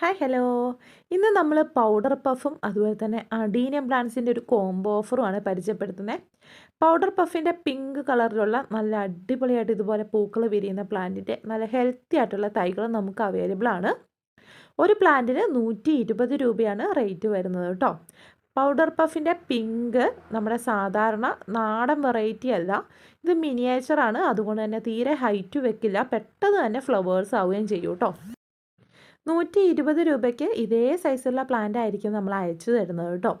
Hi hello ഇന്ന് നമ്മൾ powder പഫും അതുപോലെ തന്നെ അഡീനിയം പ്ലാന്റ്സിന്റെ ഒരു കോംബോ ഓഫറുമാണ് പരിചയപ്പെടുത്തുന്നത് പൗഡർ പഫിന്റെ പിങ്ക് കളറിലുള്ള നല്ല അടിപൊളിയായിട്ട് ഇതുപോലെ പൂക്കൾ വിരിയുന്ന പ്ലാന്റിന്റെ നല്ല ഹെൽത്തി ആയിട്ടുള്ള തൈകൾ നമുക്ക് അവൈലബിൾ ആണ്. ഒരു പ്ലാന്റിന് നൂറ്റി ഇരുപത് രൂപയാണ് റേറ്റ് വരുന്നത് കേട്ടോ. പൗഡർ പഫിന്റെ പിങ്ക് നമ്മുടെ സാധാരണ നാടൻ വെറൈറ്റി അല്ല. ഇത് മിനിയേച്ചറാണ് അതുകൊണ്ട് തന്നെ തീരെ ഹൈറ്റ് വെക്കില്ല. പെട്ടെന്ന് തന്നെ ഫ്ലവേഴ്സ് ആവുകയും ചെയ്യും കേട്ടോ. നൂറ്റി ഇരുപത് രൂപയ്ക്ക് ഇതേ സൈസുള്ള പ്ലാന്റ് ആയിരിക്കും നമ്മൾ അയച്ചു തരുന്നത് കേട്ടോ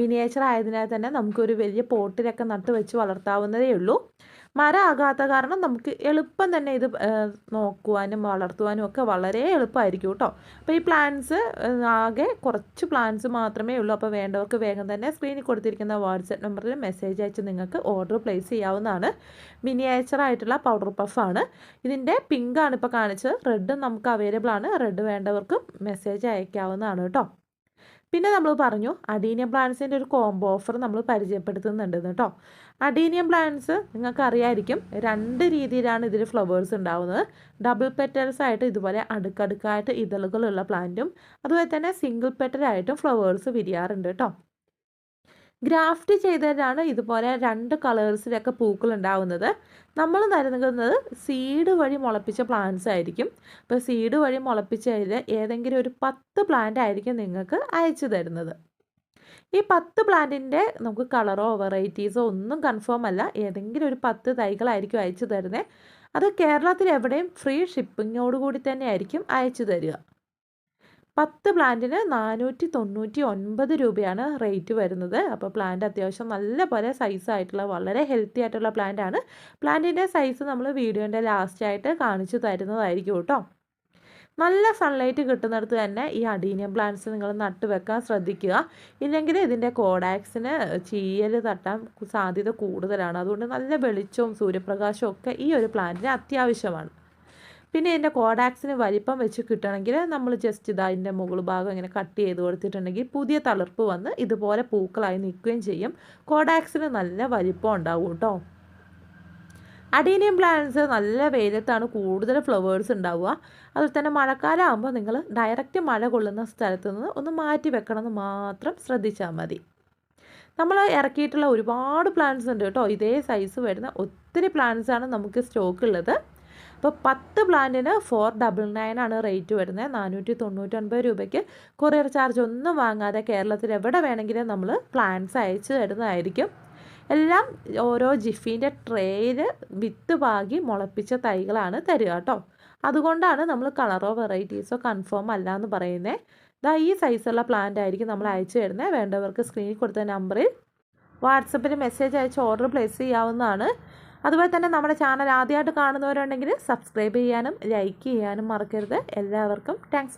മിനിയേച്ചർ ആയതിനാൽ തന്നെ നമുക്കൊരു വലിയ പോട്ടിലൊക്കെ നട്ട് വെച്ച് വളർത്താവുന്നതേ ഉള്ളൂ. മരം ആകാത്ത കാരണം നമുക്ക് എളുപ്പം തന്നെ ഇത് നോക്കുവാനും വളർത്തുവാനും ഒക്കെ വളരെ എളുപ്പമായിരിക്കും കേട്ടോ. അപ്പോൾ ഈ പ്ലാന്റ്സ് ആകെ കുറച്ച് പ്ലാന്റ്സ് മാത്രമേ ഉള്ളൂ. അപ്പോൾ വേണ്ടവർക്ക് വേഗം തന്നെ സ്ക്രീനിൽ കൊടുത്തിരിക്കുന്ന വാട്സപ്പ് നമ്പറിൽ മെസ്സേജ് അയച്ച് നിങ്ങൾക്ക് ഓർഡർ പ്ലേസ് ചെയ്യാവുന്നതാണ്. മിനിയേച്ചറായിട്ടുള്ള പൗഡർ പഫാണ് ഇതിന്റെ പിങ്കാണ് ഇപ്പോൾ കാണിച്ചത്. റെഡും നമുക്ക് അവൈലബിൾ ആണ്. റെഡ് വേണ്ടവർക്കും മെസ്സേജ് അയക്കാവുന്നതാണ് കേട്ടോ. പിന്നെ നമ്മൾ പറഞ്ഞു അഡീനിയം പ്ലാന്റ്സിന്റെ ഒരു കോംബോ ഓഫർ നമ്മൾ പരിചയപ്പെടുത്തുന്നുണ്ട് കേട്ടോ അഡീനിയം പ്ലാന്റ്സ് നിങ്ങൾക്ക് അറിയായിരിക്കും രണ്ട് രീതിയിലാണ് ഇതിൽ ഫ്ലവേഴ്സ് ഉണ്ടാവുന്നത്. ഡബിൾ പെറ്റൽസ് ആയിട്ട് ഇതുപോലെ അടുക്കടുക്കായിട്ട് ഇതളുകളുള്ള പ്ലാന്റും അതുപോലെ തന്നെ സിംഗിൾ പെറ്റലായിട്ടും ഫ്ലവേഴ്സ് വിരിയാറുണ്ട് കേട്ടോ ഗ്രാഫ്റ്റ് ചെയ്തതാണ് ഇതുപോലെ രണ്ട് കളേഴ്സിലൊക്കെ പൂക്കൾ ഉണ്ടാവുന്നത് നമ്മൾ നൽകുന്നത് സീഡ് വഴി മുളപ്പിച്ച പ്ലാന്റ്സ് ആയിരിക്കും. അപ്പോൾ സീഡ് വഴി മുളപ്പിച്ചതിൽ ഏതെങ്കിലും ഒരു പത്ത് പ്ലാന്റ് ആയിരിക്കും നിങ്ങൾക്ക് അയച്ചു തരുന്നത്. ഈ പത്ത് പ്ലാന്റിന്റെ നമുക്ക് കളറോ വെറൈറ്റീസോ ഒന്നും കൺഫേം അല്ല. ഏതെങ്കിലും ഒരു പത്ത് തൈകളായിരിക്കും അയച്ചു തരുന്നത്. അത് കേരളത്തിൽ എവിടെയും ഫ്രീ ഷിപ്പിങ്ങോടുകൂടി തന്നെ ആയിരിക്കും അയച്ചു തരിക. പത്ത് പ്ലാന്റിന് നാനൂറ്റി തൊണ്ണൂറ്റി ഒൻപത് രൂപയാണ് റേറ്റ് വരുന്നത്. അപ്പോൾ പ്ലാന്റ് അത്യാവശ്യം നല്ല പോലെ സൈസായിട്ടുള്ള വളരെ ഹെൽത്തി ആയിട്ടുള്ള പ്ലാന്റ് ആണ്. പ്ലാന്റിന്റെ സൈസ് നമ്മൾ വീഡിയോന്റെ ലാസ്റ്റായിട്ട് കാണിച്ചു തരുന്നതായിരിക്കും കേട്ടോ. നല്ല സൺലൈറ്റ് കിട്ടുന്നിടത്ത് തന്നെ ഈ അഡീനിയം പ്ലാന്റ്സ് നിങ്ങൾ നട്ടുവെക്കാൻ ശ്രദ്ധിക്കുക. ഇല്ലെങ്കിൽ ഇതിന്റെ കോഡാക്സിന് ചീയൽ തട്ടാൻ സാധ്യത കൂടുതലാണ്. അതുകൊണ്ട് നല്ല വെളിച്ചവും സൂര്യപ്രകാശവും ഒക്കെ ഈ ഒരു പ്ലാന്റിന് അത്യാവശ്യമാണ്. പിന്നെ ഇതിന്റെ കോഡാക്സിന് വലിപ്പം വെച്ച് കിട്ടണമെങ്കിൽ നമ്മൾ ജസ്റ്റ് ഇതാ അതിന്റെ മുകൾ ഭാഗം ഇങ്ങനെ കട്ട് ചെയ്ത് കൊടുത്തിട്ടുണ്ടെങ്കിൽ പുതിയ തളിർപ്പ് വന്ന് ഇതുപോലെ പൂക്കളായി നിൽക്കുകയും ചെയ്യും. കോഡാക്സിന് നല്ല വലിപ്പം ഉണ്ടാവും കേട്ടോ അഡീനിയം പ്ലാന്റ്സ് നല്ല വെയിലത്താണ് കൂടുതൽ ഫ്ലവേഴ്സ് ഉണ്ടാവുക. അതുപോലെ തന്നെ മഴക്കാലം ആകുമ്പോൾ നിങ്ങൾ ഡയറക്റ്റ് മഴ കൊള്ളുന്ന സ്ഥലത്ത് നിന്ന് ഒന്ന് മാറ്റി വെക്കണമെന്ന് മാത്രം ശ്രദ്ധിച്ചാൽ മതി. നമ്മൾ ഇറക്കിയിട്ടുള്ള ഒരുപാട് പ്ലാന്റ്സ് ഉണ്ട് കേട്ടോ ഇതേ സൈസ് വരുന്ന ഒത്തിരി പ്ലാന്റ്സാണ് നമുക്ക് സ്റ്റോക്ക് ഉള്ളത്. അപ്പോൾ പത്ത് പ്ലാന്റിന് ഫോർ ഡബിൾ നയൻ ആണ് റേറ്റ് വരുന്നത്. നാനൂറ്റി തൊണ്ണൂറ്റൊൻപത് രൂപയ്ക്ക് കൊറിയർ ചാർജ് ഒന്നും വാങ്ങാതെ കേരളത്തിൽ എവിടെ വേണമെങ്കിലും നമ്മൾ പ്ലാന്റ്സ് അയച്ചു തരുന്നതായിരിക്കും. എല്ലാം ഓരോ ജിഫീന്റെ ട്രേയിൽ വിത്ത് പാകി മുളപ്പിച്ച തൈകളാണ് തരിക കേട്ടോ. അതുകൊണ്ടാണ് നമ്മൾ കളറോ വെറൈറ്റീസോ കൺഫേം അല്ല എന്ന് പറയുന്നത് ഇതാ ഈ സൈസുള്ള പ്ലാന്റ് ആയിരിക്കും നമ്മൾ അയച്ചു തരുന്നത് വേണ്ടവർക്ക് സ്ക്രീനിൽ കൊടുത്ത നമ്പറിൽ വാട്സപ്പിൽ മെസ്സേജ് അയച്ച് ഓർഡർ പ്ലേസ് ചെയ്യാവുന്നതാണ്. അതുപോലെ തന്നെ നമ്മുടെ ചാനൽ ആദ്യമായിട്ട് കാണുന്നവരുണ്ടെങ്കിൽ സബ്സ്ക്രൈബ് ചെയ്യാനും ലൈക്ക് ചെയ്യാനും മറക്കരുത്. എല്ലാവർക്കും താങ്ക്സ്